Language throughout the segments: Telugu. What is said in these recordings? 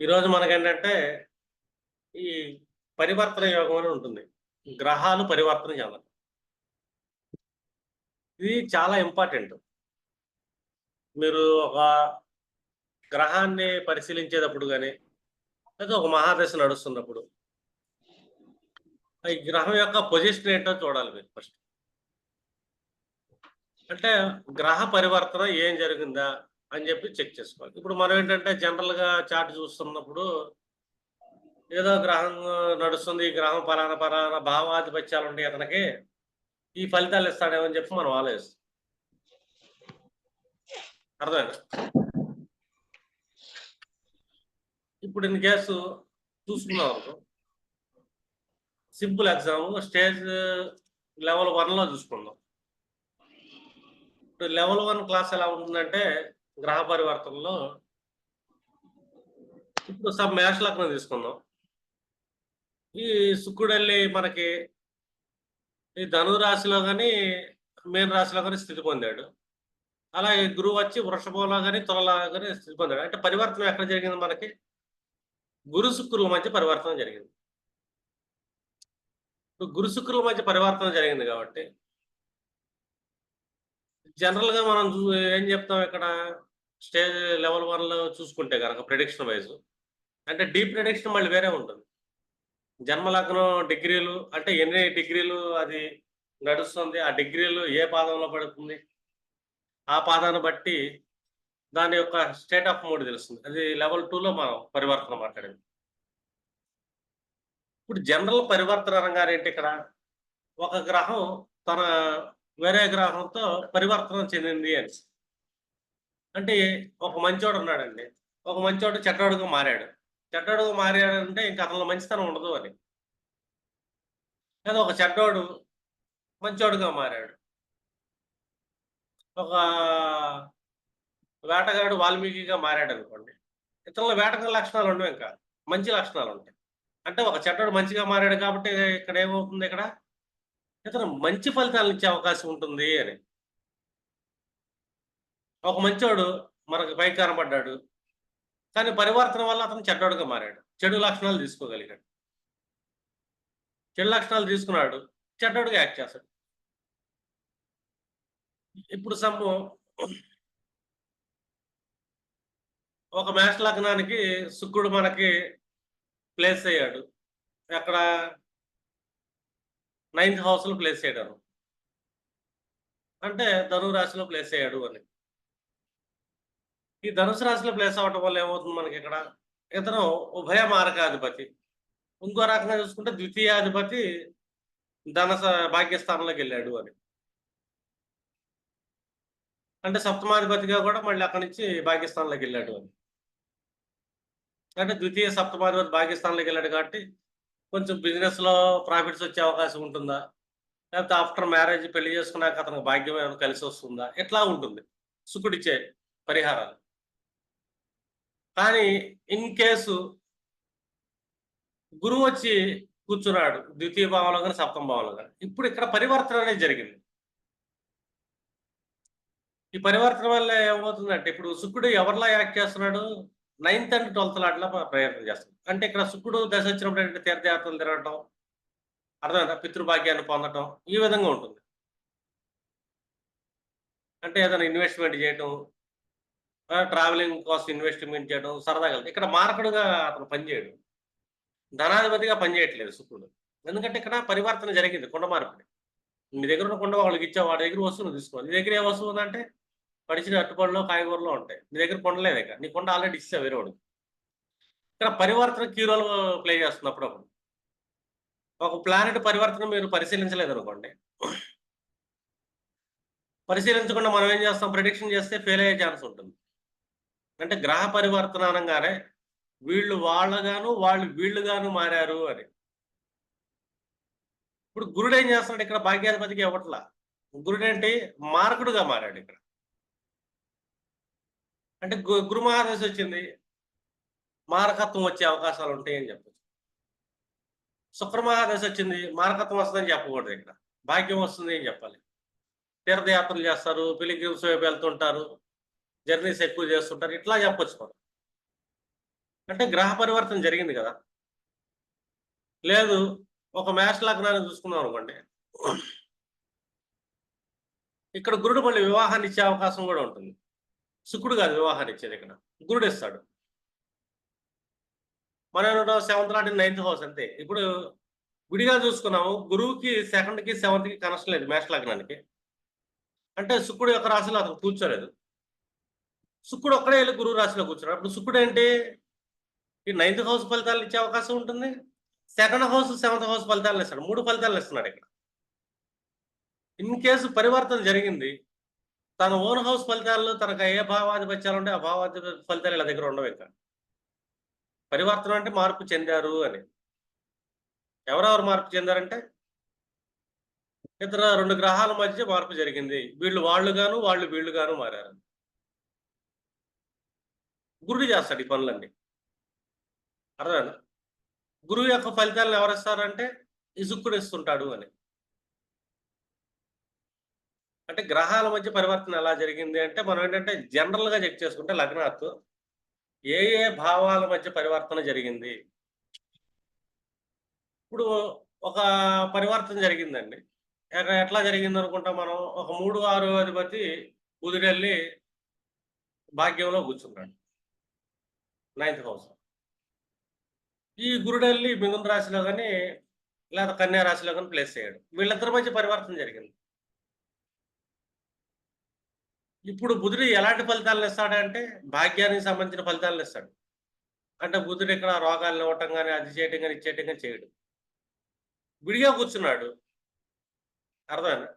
ఈరోజు మనకేంటంటే ఈ పరివర్తన యోగం అని ఉంటుంది. గ్రహాలు పరివర్తన చెందడం ఇది చాలా ఇంపార్టెంట్. మీరు ఒక గ్రహాన్ని పరిశీలించేటప్పుడు కానీ లేదా ఒక మహాదశ నడుస్తున్నప్పుడు ఈ గ్రహం యొక్క పొజిషన్ ఏంటో చూడాలి మీరు ఫస్ట్. అంటే గ్రహ పరివర్తన ఏం జరిగిందా? అని చెప్పి చెక్ చేసుకోవాలి. ఇప్పుడు మనం ఏంటంటే జనరల్గా చార్ట్ చూస్తున్నప్పుడు ఏదో గ్రహం నడుస్తుంది ఈ గ్రహం పరాన పరాన భావాధిపత్యాలు ఉంటాయి అతనికి ఈ ఫలితాలు ఇస్తాడేమో అని చెప్పి మనం ఆలోచిస్తాం. అర్థమైనా ఇప్పుడు ఇన్ కేసు చూసుకున్నాం అనుకో సింపుల్ ఎగ్జామ్ స్టేజ్ లెవెల్ వన్లో చూసుకుందాం. ఇప్పుడు లెవెల్ వన్ క్లాస్ ఎలా ఉంటుందంటే గ్రహ పరివర్తనలో ఇప్పుడు సబ్ మేష లగ్నం తీసుకుందాం. ఈ శుక్రుడు వెళ్ళి మనకి ఈ ధను రాశిలో కానీ మీన రాశిలో కానీ స్థితి పొందాడు. అలాగే గురువు వచ్చి వృషభంలో కానీ తులలో కానీ స్థితి పొందాడు. అంటే పరివర్తన ఎక్కడ జరిగింది మనకి? గురు శుక్రుల మధ్య పరివర్తన జరిగింది. ఇప్పుడు గురు శుక్రుల మధ్య పరివర్తన జరిగింది కాబట్టి జనరల్గా మనం చూ- ఏం చెప్తాం ఇక్కడ? స్టేజ్ లెవెల్ వన్లో చూసుకుంటే కనుక ప్రిడిక్షన్ వైజ్ అంటే డీప్ ప్రిడిక్షన్ మళ్ళీ వేరే ఉంటుంది. జన్మలగ్నం డిగ్రీలు అంటే ఎన్ని డిగ్రీలు అది నడుస్తుంది ఆ డిగ్రీలు ఏ పాదంలో పడుతుంది ఆ పాదాన్ని బట్టి దాని యొక్క స్టేట్ ఆఫ్ మూడ్ తెలుస్తుంది. అది లెవెల్ టూలో మనం పరివర్తన మాట్లాడేది ఇప్పుడు జనరల్ పరివర్తన అనగానే ఏంటి ఇక్కడ? ఒక గ్రహం తన వేరే గ్రహంతో పరివర్తనం చెందింది అని. అంటే ఒక మంచోడు ఉన్నాడండి. ఒక మంచోడు చెడ్డోడుగా మారాడు. చెడ్డోడుగా మారాడంటే ఇంకా అతనిలో మంచితనం ఉండదు అని. కానీ ఒక చెడ్డోడు మంచోడుగా మారాడు. ఒక వేటగాడు వాల్మీకిగా మారాడు అనుకోండి. ఇతరుల వేటగా లక్షణాలు ఉండవు ఇంకా. మంచి లక్షణాలు ఉంటాయి. అంటే ఒక చెడ్డోడు మంచిగా మారాడు కాబట్టి ఇక్కడ ఏమవుతుంది ఇక్కడ? ఇతను మంచి ఫలితాలను ఇచ్చే అవకాశం ఉంటుంది అని. ఒక మంచోడు మనకు పై కనబడ్డాడు. కానీ పరివర్తన వల్ల అతను చెడ్డోడుగా మారాడు. చెడు లక్షణాలు తీసుకోగలిగాడు. చెడు లక్షణాలు తీసుకున్నాడు. చెడ్డోడుగా యాక్ట్ చేస్తాడు. ఇప్పుడు సమ్ము ఒక మేష లగ్నానికి శుక్రుడు మనకి ప్లేస్ అయ్యాడు. అక్కడ నైన్త్ హౌస్లో ప్లేస్ చేయడం అంటే ధనురాశిలో ప్లేస్ అయ్యాడు అని. ఈ ధనుసు రాశిలో ప్లేస్ అవ్వటం వల్ల ఏమవుతుంది మనకి ఇక్కడ? ఇతను ఉభయ మార్గాధిపతి ఇంకో రకంగా చూసుకుంటే ద్వితీయాధిపతి ధనస భాగ్యస్థానంలోకి వెళ్ళాడు అని. అంటే సప్తమాధిపతిగా కూడా మళ్ళీ అక్కడి నుంచి భాగ్యస్థానంలోకి వెళ్ళాడు అని. అంటే ద్వితీయ సప్తమాధిపతి భాగ్యస్థానంలోకి వెళ్ళాడు కాబట్టి కొంచెం బిజినెస్లో ప్రాఫిట్స్ వచ్చే అవకాశం ఉంటుందా? లేకపోతే ఆఫ్టర్ మ్యారేజ్ పెళ్ళి చేసుకున్నాక అతనికి భాగ్యం ఏమైనా కలిసి వస్తుందా? ఎట్లా ఉంటుంది? సుకుడిచ్చే పరిహారాలు. కానీ ఇన్ కేసు గురువు వచ్చి కూర్చున్నాడు ద్వితీయ భావంలో కానీ సప్తమ భావంలో కానీ. ఇప్పుడు ఇక్కడ పరివర్తన అనేది జరిగింది. ఈ పరివర్తన వల్ల ఏమవుతుందంటే ఇప్పుడు శుక్రుడు ఎవరిలా యాక్ట్ చేస్తున్నాడు? నైన్త్ అండ్ ట్వెల్త్ లాట్లా ప్రయత్నం చేస్తున్నాడు. అంటే ఇక్కడ శుక్రుడు దశ వచ్చినప్పుడు ఏంటంటే తీర్థయాత్రలు తిరగటం అర్థమైందా? పితృభాగ్యాన్ని పొందటం ఈ విధంగా ఉంటుంది. అంటే ఏదైనా ఇన్వెస్ట్మెంట్ చేయటం ట్రావెలింగ్ కాస్ట్ ఇన్వెస్ట్మెంట్ చేయడం సరదాగా ఇక్కడ మార్కుడుగా అతను పనిచేయడు. ధనాధిపతిగా పనిచేయట్లేదు శుక్రుడు. ఎందుకంటే ఇక్కడ పరివర్తన జరిగింది కొండ మార్పిడి. మీ దగ్గర ఉన్న కొండ వాళ్ళకి ఇచ్చా వాడి దగ్గర వస్తువులు తీసుకోవాలి. నీ దగ్గర ఏ వస్తువు ఉందంటే పడిచిన అట్టుపడిలో కాయగూరలో ఉంటాయి. నీ దగ్గర కొండలేదు ఇక. నీ కొండ ఆల్రెడీ ఇచ్చా వేరే ఇక్కడ పరివర్తన క్యూరోలు ప్లే చేస్తుంది అప్పుడప్పుడు ఒక ప్లానెట్ పరివర్తన మీరు పరిశీలించలేదు అనుకోండి పరిశీలించకుండా మనం ఏం చేస్తాం? ప్రిడిక్షన్ చేస్తే ఫెయిల్ అయ్యే ఛాన్స్ ఉంటుంది. అంటే గ్రహ పరివర్తన అనగానే వీళ్ళు వాళ్ళగాను వాళ్ళు వీళ్ళుగాను మారారు అని. ఇప్పుడు గురుడు ఏం చేస్తున్నాడు ఇక్కడ భాగ్యాధిపతికి ఇవ్వట్లా. గురుడు ఏంటి మార్కుడుగా మారాడు ఇక్కడ. అంటే గు- గురు మహాదశ వచ్చింది. మారకత్వం వచ్చే అవకాశాలు ఉంటాయని చెప్పచ్చు. శుక్ర మహాదశ వచ్చింది. మారకత్వం వస్తుందని చెప్పకూడదు ఇక్కడ. భాగ్యం వస్తుంది అని చెప్పాలి. తీర్థయాత్రలు చేస్తారు. పిలిగ్రిమ్స్ వైపు వెళ్తుంటారు. జర్నీస్ ఎక్కువ చేస్తుంటారు ఇట్లా చెప్పొచ్చు మనం. అంటే గ్రహ పరివర్తన జరిగింది కదా. లేదు ఒక మ్యాచ్ లగ్నాన్ని చూసుకున్నాం అనుకోండి. ఇక్కడ గురుడు మళ్ళీ వివాహాన్ని ఇచ్చే అవకాశం కూడా ఉంటుంది. శుక్రుడు కాదు వివాహాన్ని ఇచ్చేది ఇక్కడ. గురుడు ఇస్తాడు. మనం సెవెంత్ నాటి నైన్త్ హౌస్ అంతే. ఇప్పుడు విడిగా చూసుకున్నాము గురువుకి సెకండ్కి కి కనెక్షన్ లేదు మేష లగ్నానికి అంటే శుక్రుడు యొక్క రాశిలో అతను కూర్చోలేదు. శుక్రుడు ఒక్కడే వెళ్ళి గురువు రాశిలో కూర్చున్నాడు. అప్పుడు శుక్రుడు ఏంటి? ఈ నైన్త్ హౌస్ ఫలితాలు ఇచ్చే అవకాశం ఉంటుంది. సెకండ్ హౌస్ సెవెంత్ హౌస్ ఫలితాలు ఇస్తాడు. మూడు ఫలితాలు ఇస్తున్నాడు ఇక్కడ. ఇన్ కేసు పరివర్తన జరిగింది తన ఓన్ హౌస్ ఫలితాలు తనకు ఏ భావాధిపత్యాలు ఉంటే ఆ భావాధిపత్య ఫలితాలు ఇలా దగ్గర ఉండవు ఇంకా. పరివర్తన అంటే మార్పు చెందారు అని. ఎవరెవరు మార్పు చెందారంటే? ఇతర రెండు గ్రహాల మధ్య మార్పు జరిగింది. వీళ్ళు వాళ్ళు గాను వాళ్ళు వీళ్ళు గాను మారారు. గురుడు చేస్తాడు ఈ పనులన్నీ. అర్థం గురువు యొక్క ఫలితాలను ఎవరిస్తారంటే ఇసుక్కుడు ఇస్తుంటాడు అని. అంటే గ్రహాల మధ్య పరివర్తన ఎలా జరిగింది అంటే మనం ఏంటంటే జనరల్గా చెక్ చేసుకుంటే లగ్నాత్ ఏ ఏ భావాల మధ్య పరివర్తన జరిగింది? ఇప్పుడు ఒక పరివర్తన జరిగిందండి. ఎట్లా జరిగింది అనుకుంటా మనం? ఒక మూడు ఆరు అధిపతి కుదిరెళ్ళి భాగ్యంలో కూర్చున్నాడు. నైన్త్ హౌస్ ఈ గురుడెళ్ళి మిథున రాశిలో కానీ లేదా కన్యా రాశిలో కానీ ప్లేస్ చేయడం. వీళ్ళిద్దరి మధ్య పరివర్తన జరిగింది. ఇప్పుడు బుధుడు ఎలాంటి ఫలితాలను ఇస్తాడంటే భాగ్యానికి సంబంధించిన ఫలితాలను ఇస్తాడు. అంటే బుధుడు ఇక్కడ రోగాలు ఇవ్వటం కానీ అది చేయటం కానీ ఇచ్చేయటం కానీ చేయడు. విడిగా కూర్చున్నాడు. అర్థమైనా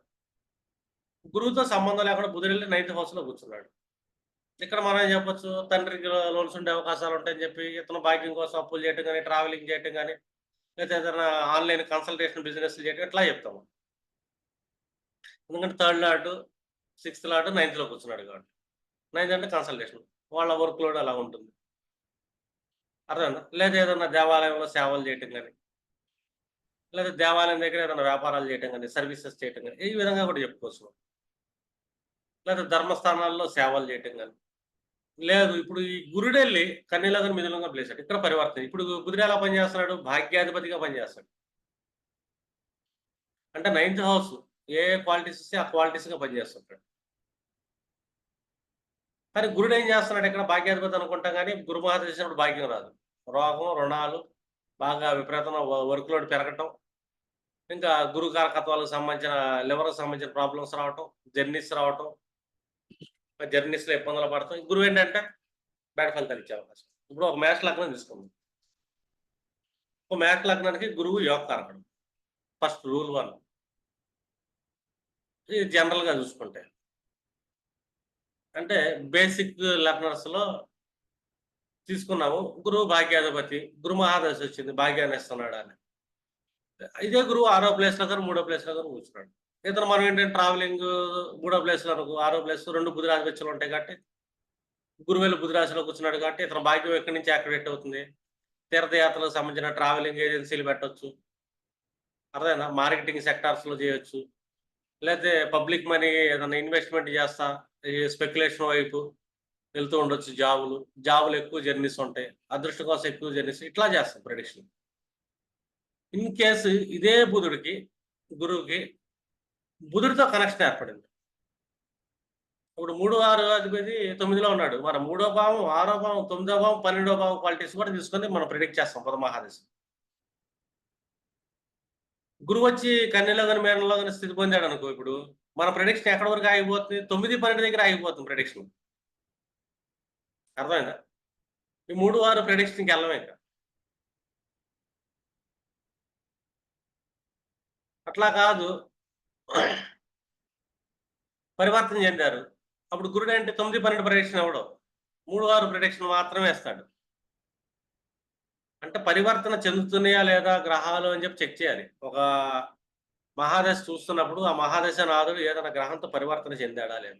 గురువుతో సంబంధం లేకుండా బుధుడు వెళ్ళి నైన్త్ హౌస్లో కూర్చున్నాడు. ఇక్కడ మనం చెప్పొచ్చు? తండ్రికి లోన్స్ ఉండే అవకాశాలు ఉంటాయని చెప్పి ఇతను భాగ్యం కోసం అప్పులు చేయటం కానీ ట్రావెలింగ్ చేయటం కానీ లేదా ఏదైనా ఆన్లైన్ కన్సల్టేషన్ బిజినెస్ చేయటం ఇట్లా చెప్తాము ఎందుకంటే థర్డ్ లాట్ సిక్స్త్ లాట్ నైన్త్లో కూర్చున్నాడు కాబట్టి. నైన్త్ అంటే కన్సల్టేషన్ వాళ్ళ వర్క్ లోడ్ అలా ఉంటుంది. అర్థం లేదా ఏదైనా దేవాలయంలో సేవలు చేయటం కానీ లేదా దేవాలయం దగ్గర ఏదైనా వ్యాపారాలు చేయటం కానీ సర్వీసెస్ చేయటం కానీ ఈ విధంగా కూడా చెప్పుకోవచ్చు మనం. లేదా ధర్మస్థానాల్లో సేవలు చేయటం కానీ లేదు ఇప్పుడు ఈ గురుడెల్లి కన్నీలగన్ మిథులంగా ప్లేసాడు ఇక్కడ పరివర్తన. ఇప్పుడు గురుడు ఎలా పనిచేస్తున్నాడు? భాగ్యాధిపతిగా పనిచేస్తాడు. అంటే నైన్త్ హౌస్ ఏ క్వాలిటీస్ ఇస్తే ఆ క్వాలిటీస్గా పనిచేస్తుంటాడు. కానీ గురుడు ఏం చేస్తున్నాడు? ఇక్కడ భాగ్యాధిపతి అనుకుంటాం కానీ గురుమహత చేసినప్పుడు భాగ్యం రాదు. రోగం రుణాలు బాగా విపరీతంగా వర్క్ లోడ్ పెరగటం ఇంకా గురు కారకత్వాలకు సంబంధించిన లివర్కి సంబంధించిన ప్రాబ్లమ్స్ రావటం జర్నీస్ రావటం జర్నీస్లో ఇబ్బందులు పడతాం. గురువు ఏంటంటే బ్యాడ్ ఫలితాలు ఇచ్చే అవకాశం. ఇప్పుడు ఒక మ్యాచ్ లగ్నం తీసుకుందాం. ఒక మేష లగ్నానికి గురువు యోగ కారకడం ఫస్ట్ రూల్ వన్. ఇది జనరల్గా చూసుకుంటే. అంటే బేసిక్ లెర్నర్స్లో తీసుకున్నాము. గురువు భాగ్యాధిపతి గురు మహాదశ వచ్చింది భాగ్యాన్ని ఇస్తున్నాడు అని. ఇదే గురువు ఆరో ప్లేస్లో కానీ మూడో ప్లేస్లో కానీ కూర్చున్నాడు. ఇతను మనం ఏంటంటే ట్రావెలింగ్ మూడో ప్లేస్ అనుకో ఆరో ప్లేస్ రెండు బుధి రాశిలో ఉంటాయి కాబట్టి గురువేలు బుధిరాశిలో కూర్చున్నాడు కాబట్టి ఇతను భాగ్యం ఎక్కడి నుంచి యాక్టివేట్ అవుతుంది. తీర్థయాత్రలకు సంబంధించిన ట్రావెలింగ్ ఏజెన్సీలు పెట్టొచ్చు. అర్థమైనా మార్కెటింగ్ సెక్టార్స్లో చేయొచ్చు. లేకపోతే పబ్లిక్ మనీ ఏదైనా ఇన్వెస్ట్మెంట్ చేస్తా స్పెక్యులేషన్ వైపు వెళ్తూ ఉండొచ్చు జాబులు. జాబులు ఎక్కువ జర్నీస్ ఉంటాయి. అదృష్టం కోసం ఎక్కువ జర్నీస్ ఇట్లా చేస్తాం ప్రెడిక్షన్ ఇన్ కేసు ఇదే బుధుడికి గురువుకి బుధుడితో కనెక్షన్ ఏర్పడింది. ఇప్పుడు మూడు ఆరు అధిపతి తొమ్మిదిలో ఉన్నాడు. మన మూడో భావం ఆరో భావం తొమ్మిదో భావం పన్నెండో భావం క్వాలిటీస్ కూడా తీసుకొని మనం ప్రిడిక్ట్ చేస్తాం పద మహాదశం. గురువు వచ్చి కన్యలో కానీ మేనలో కానీ స్థితి పొందాడు అనుకో ఇప్పుడు. మన ప్రిడిక్షన్ ఎక్కడ వరకు ఆగిపోతుంది? తొమ్మిది పన్నెండు దగ్గర ఆగిపోతుంది ప్రిడిక్షన్ అర్థమైందా? ఈ మూడు వారు ప్రిడిక్షన్కి వెళ్ళమే ఇంకా. అట్లా కాదు. పరివర్తన చెందారు. అప్పుడు గురుడు అంటే తొమ్మిది పన్నెండు ప్రొడిక్షన్ ఎవడో? మూడు ఆరు ప్రొడిక్షన్ మాత్రమే వేస్తాడు. అంటే పరివర్తన చెందుతున్నాయా లేదా గ్రహాలు అని చెప్పి చెక్ చేయాలి. ఒక మహాదశ చూస్తున్నప్పుడు ఆ మహాదశ నాదుడు ఏదైనా గ్రహంతో పరివర్తన చెందాడా లేదు?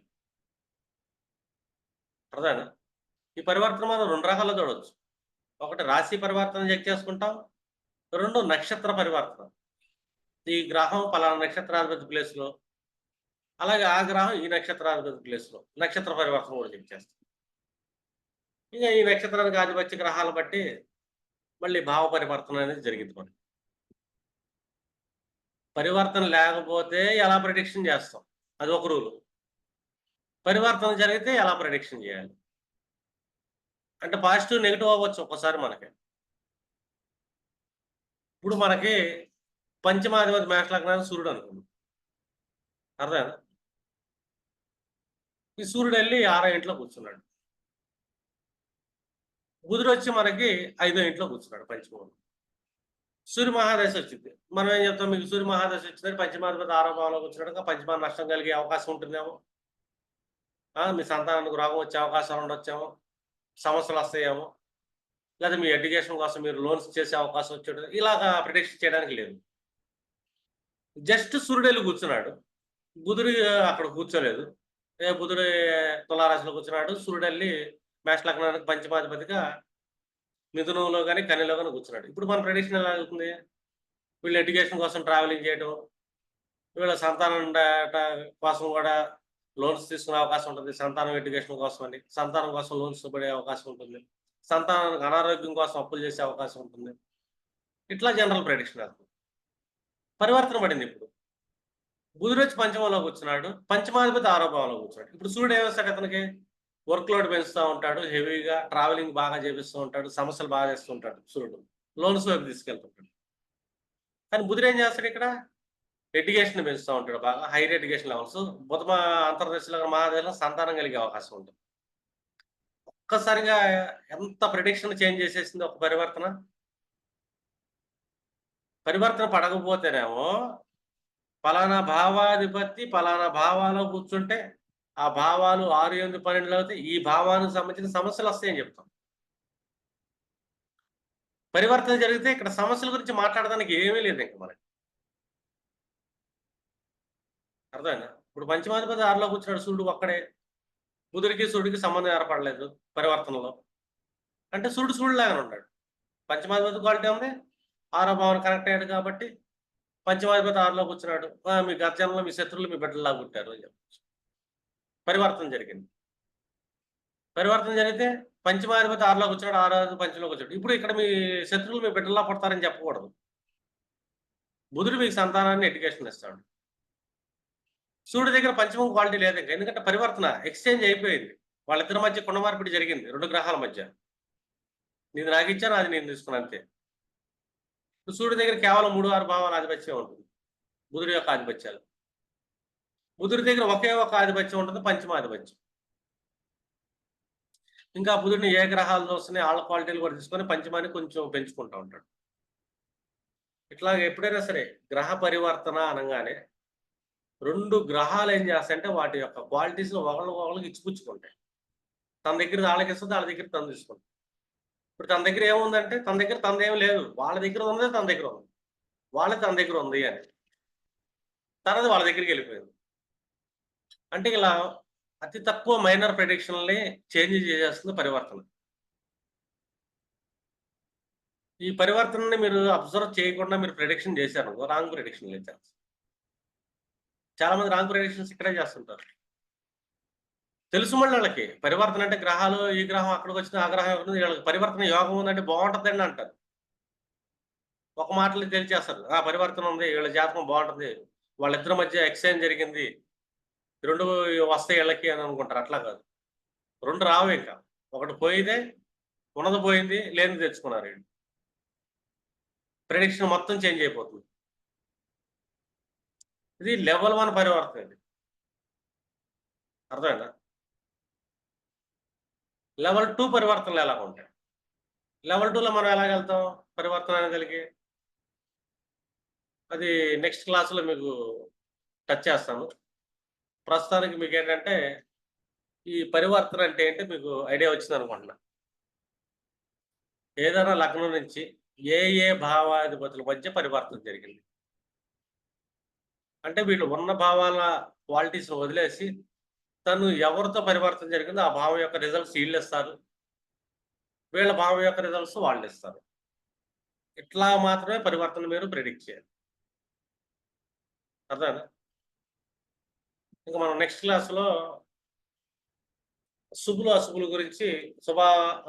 అర్థమైనా ఈ పరివర్తన మనం రెండు రకాల్లో చూడవచ్చు ఒకటి రాశి పరివర్తన చెక్ చేసుకుంటాం. రెండు నక్షత్ర పరివర్తన. ఈ గ్రహం పలానా నక్షత్రాధిపతి ప్లేస్లో అలాగే ఆ గ్రహం ఈ నక్షత్రాధిపతి ప్లేస్లో నక్షత్ర పరివర్తన కూడా చెక్ చేస్తాం ఇంకా ఈ నక్షత్రానికి ఆధిపత్య గ్రహాలు బట్టి మళ్ళీ భావ పరివర్తన అనేది జరిగింది మనకి. పరివర్తన లేకపోతే ఎలా ప్రొడిక్షన్ చేస్తాం? అది ఒక రూలు పరివర్తన జరిగితే ఎలా ప్రొడిక్షన్ చేయాలి? అంటే పాజిటివ్ నెగిటివ్ అవ్వచ్చు ఒక్కసారి మనకి. ఇప్పుడు మనకి పంచమాధిపతి మేష లగ్నాన్ని సూర్యుడు అనుకుంది. అర్థమైనా ఈ సూర్యుడు వెళ్ళి ఆరో ఇంట్లో కూర్చున్నాడు. బుధుడు వచ్చి మనకి ఐదో ఇంట్లో కూర్చున్నాడు పంచమంలో సూర్య మహాదశ వచ్చింది. మనం ఏం చెప్తాం? మీకు సూర్య మహాదశ వచ్చిందని పంచమాధిపతి ఆరో భావంలో కూర్చున్నాడు. పంచమా నష్టం కలిగే అవకాశం ఉంటుందేమో? మీ సంతానానికి రోగం వచ్చే అవకాశాలు ఉండొచ్చేమో? సమస్యలు వస్తాయేమో? లేదా మీ ఎడ్యుకేషన్ కోసం మీరు లోన్స్ చేసే అవకాశం వచ్చేది ఇలాగా ప్రిడిక్షన్ చేయడానికి లేదు. జస్ట్ సూర్యుడు కూర్చున్నాడు. బుధుడు అక్కడ కూర్చోలేదు. బుధుడు తులారాశిలో కూర్చున్నాడు. సూర్యుడు వెళ్ళి మేష లగ్నానికి పంచమాధిపతిగా మిథునంలో కానీ కన్యలో కానీ కూర్చున్నాడు. ఇప్పుడు మన ప్రెడిషన్ ఎలా అవుతుంది? వీళ్ళు ఎడ్యుకేషన్ కోసం ట్రావెలింగ్ చేయడం వీళ్ళ సంతానం కోసం కూడా లోన్స్ తీసుకునే అవకాశం ఉంటుంది. సంతానం ఎడ్యుకేషన్ కోసం అని. సంతానం కోసం లోన్స్ పడే అవకాశం ఉంటుంది. సంతానానికి అనారోగ్యం కోసం అప్పులు చేసే అవకాశం ఉంటుంది. ఇట్లా జనరల్ ప్రెడిక్షన్ అవుతుంది. పరివర్తన పడింది ఇప్పుడు. బుధుడు వచ్చి పంచమంలో కూర్చున్నాడు పంచమాధిపతి ఆరో భావంలో కూర్చున్నాడు ఇప్పుడు సూర్యుడు ఏమొస్తాడు అతనికి? వర్క్ లోడ్ పెంచుతూ ఉంటాడు హెవీగా ట్రావెలింగ్ బాగా చేపిస్తూ ఉంటాడు సమస్యలు బాగా చేస్తూ ఉంటాడు సూర్యుడు. లోన్స్ వైపు తీసుకెళ్తుంటాడు. కానీ బుధుడు ఏం చేస్తాడు ఇక్కడ? ఎడ్యుకేషన్ పెంచుతూ ఉంటాడు బాగా హైయర్ ఎడ్యుకేషన్ లెవెల్స్ బుధ అంతర్దేశంలో మహాదేశంలో సంతానం కలిగే అవకాశం ఉంటుంది. ఒక్కసారిగా ఎంత ప్రిడిక్షన్ చేంజ్ చేసేసింది ఒక పరివర్తన. పరివర్తన పడకపోతేనేమో పలానా భావాధిపతి పలానా భావాలో కూర్చుంటే ఆ భావాలు ఆరు ఎనిమిది పన్నెండులో అయితే ఈ భావానికి సంబంధించిన సమస్యలు వస్తాయని చెప్తాం. పరివర్తన జరిగితే ఇక్కడ సమస్యల గురించి మాట్లాడడానికి ఏమీ లేదు ఇంకా మనకి. అర్థమైనా ఇప్పుడు పంచమాధిపతి ఆరులో కూర్చున్నాడు సూర్యుడు ఒక్కడే. బుధుడికి సూర్యుడికి సంబంధం ఏర్పడలేదు పరివర్తనలో. అంటే సూర్యుడు సూర్యుడులాగానే ఉన్నాడు. పంచమాధిపతి క్వాలిటీ ఉంది ఆరో భావన కనెక్ట్ అయ్యాడు కాబట్టి పంచమాధిపతి ఆరులోకి కూర్చున్నాడు మీ గర్జనలో మీ శత్రువులు మీ బిడ్డలా పుట్టారు అని చెప్పచ్చు. పరివర్తన జరిగింది. పరివర్తన జరిగితే పంచమాధిపతి ఆరులో కూర్చున్నాడు ఆరో పంచంలోకి వచ్చాడు ఇప్పుడు ఇక్కడ మీ శత్రువులు మీ బిడ్డలా పుడతారని చెప్పకూడదు. బుధుడు మీకు సంతానాన్ని ఎడ్యుకేషన్ ఇస్తాడు. సూర్యుడి దగ్గర పంచమం క్వాలిటీ లేదు ఇంకా. ఎందుకంటే పరివర్తన ఎక్స్చేంజ్ అయిపోయింది. వాళ్ళిద్దరి మధ్య కుండ మార్పిడి జరిగింది. రెండు గ్రహాల మధ్య. నేను నాకు ఇచ్చాను అది నేను తీసుకున్నాను అంతే. సూర్యుడి దగ్గర కేవలం మూడు ఆరు భావాల ఆధిపత్యం ఉంటుంది. బుధుడి యొక్క ఆధిపత్యాలు. బుధుడి దగ్గర ఒకే ఒక ఆధిపత్యం ఉంటుంది పంచమాధిపత్యం ఇంకా బుధుడిని ఏ గ్రహాలు చూస్తున్నాయి వాళ్ళ క్వాలిటీలు కూడా తీసుకొని పంచమాన్ని కొంచెం పెంచుకుంటూ ఉంటాడు. ఇట్లా ఎప్పుడైనా సరే గ్రహ పరివర్తన అనగానే రెండు గ్రహాలు ఏం చేస్తాయంటే వాటి యొక్క క్వాలిటీస్ ఒకళ్ళు ఒకళ్ళకి ఇచ్చిపుచ్చుకుంటాయి. తన దగ్గర వాళ్ళకి ఇస్తుంది వాళ్ళ దగ్గర తను తీసుకుంటాం ఇప్పుడు తన దగ్గర ఏముందంటే తన దగ్గర తనదేం లేదు. వాళ్ళ దగ్గర ఉన్నదే తన దగ్గర ఉంది. వాళ్ళ తన దగ్గర ఉంది అని. తనది వాళ్ళ దగ్గరికి వెళ్ళిపోయింది. అంటే ఇలా అతి తక్కువ మైనర్ ప్రెడిక్షన్లే చేంజ్ చేసేస్తుంది పరివర్తన. ఈ పరివర్తనని మీరు అబ్జర్వ్ చేయకుండా మీరు ప్రెడిక్షన్ చేశారు. రాంగ్ ప్రెడిక్షన్ చేశారు. చాలా మంది రాంగ్ ప్రెడిక్షన్స్ ఇక్కడే చేస్తుంటారు. తెలుసు మళ్ళీ వాళ్ళకి. పరివర్తన అంటే గ్రహాలు ఈ గ్రహం అక్కడికి వచ్చిన ఆ గ్రహం ఎక్కడ వీళ్ళకి పరివర్తన యోగం ఉందంటే బాగుంటుందండి అంటారు. ఒక మాటలు తెలిచేస్తారు ఆ పరివర్తన ఉంది వీళ్ళ జాతకం బాగుంటుంది. వాళ్ళిద్దరి మధ్య ఎక్స్చేంజ్ జరిగింది. రెండు వస్తాయి వీళ్ళకి అని అనుకుంటారు. అట్లా కాదు. రెండు రావు ఇంకా. ఒకటి పోయిదే ఉన్నది పోయింది లేనిది తెచ్చుకున్నారు వీళ్ళు. ప్రెడిక్షన్ మొత్తం చేంజ్ అయిపోతుంది. ఇది లెవెల్ వన్ పరివర్తన ఇది అర్థమైందా? లెవెల్ టూ పరివర్తనలు ఎలా ఉంటాయి. లెవెల్ టూలో మనం ఎలా వెళ్తాం? పరివర్తన కలిగి అది నెక్స్ట్ క్లాసులో మీకు టచ్ చేస్తాను. ప్రస్తుతానికి మీకు ఏంటంటే ఈ పరివర్తన అంటే ఏంటి మీకు ఐడియా వచ్చింది అనుకుంటున్నా. ఏదైనా లగ్నం నుంచి ఏ ఏ భావాధిపతుల మధ్య పరివర్తన జరిగింది? అంటే వీళ్ళు ఉన్న భావాల క్వాలిటీస్ వదిలేసి తను ఎవరితో పరివర్తన జరిగిందో ఆ భావం యొక్క రిజల్ట్స్ వీళ్ళు ఇస్తారు. వీళ్ళ భావం యొక్క రిజల్ట్స్ వాళ్ళు ఇస్తారు. ఇట్లా మాత్రమే పరివర్తన మీరు ప్రిడిక్ట్ చేయాలి. అర్థమైనా ఇంకా మనం నెక్స్ట్ క్లాస్లో శుభులు అశుభుల గురించి శుభ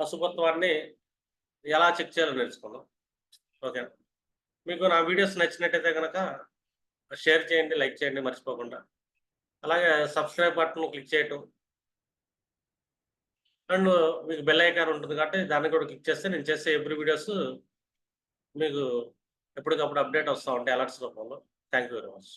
అశుభత్వాన్ని ఎలా చెక్ చేయాలో నేర్చుకుందాం. ఓకే. మీకు నా వీడియోస్ నచ్చినట్టయితే కనుక షేర్ చేయండి లైక్ చేయండి మర్చిపోకుండా. అలాగే సబ్స్క్రైబ్ బటన్ క్లిక్ చేయటం. అండ్ మీకు బెల్ ఐకాన్ ఉంటుంది కాబట్టి దాన్ని కూడా క్లిక్ చేస్తే నేను చేసే ఎవ్రీ వీడియోస్ మీకు ఎప్పటికప్పుడు అప్డేట్ వస్తూ ఉంటాయి అలర్ట్స్ రూపంలో. Thank you very much.